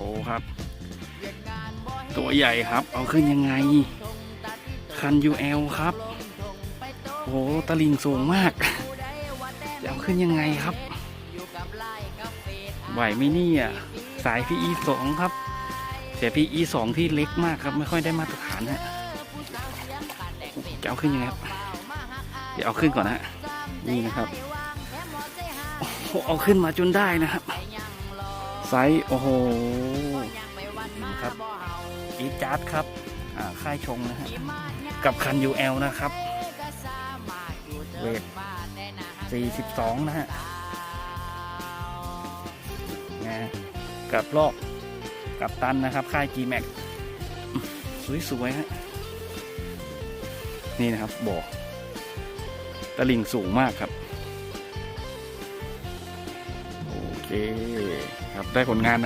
อ้ครับ ตัวใหญ่ครับ เอาขึ้นยังไง คัน UL ครับ โอ้ตะลิงสูงมาก จะเอาขึ้นยังไงครับ ไหวไหมนี่ยสาย PE 2ครับเสีย PE 2ที่เล็กมากครับ ไม่ค่อยได้มาตรฐานฮะจะเอาขึ้นยังไงครับ เดี๋ยวเอาขึ้นก่อนนะฮะนี่นะครับโอ้เอาขึ้นมาจนได้นะครับ ไซส์โอ้โหครับอีจาร์ดครับค่ายชงนะฮะ กับคัน UL นะครับ เวท42 นะฮะนะกับลอกกับตันนะครับ ค่าย G-Max สวยๆฮะ นี่นะครับบ่อตะลิ่งสูงมากครับ โอเค ครับได้ผลงานนะ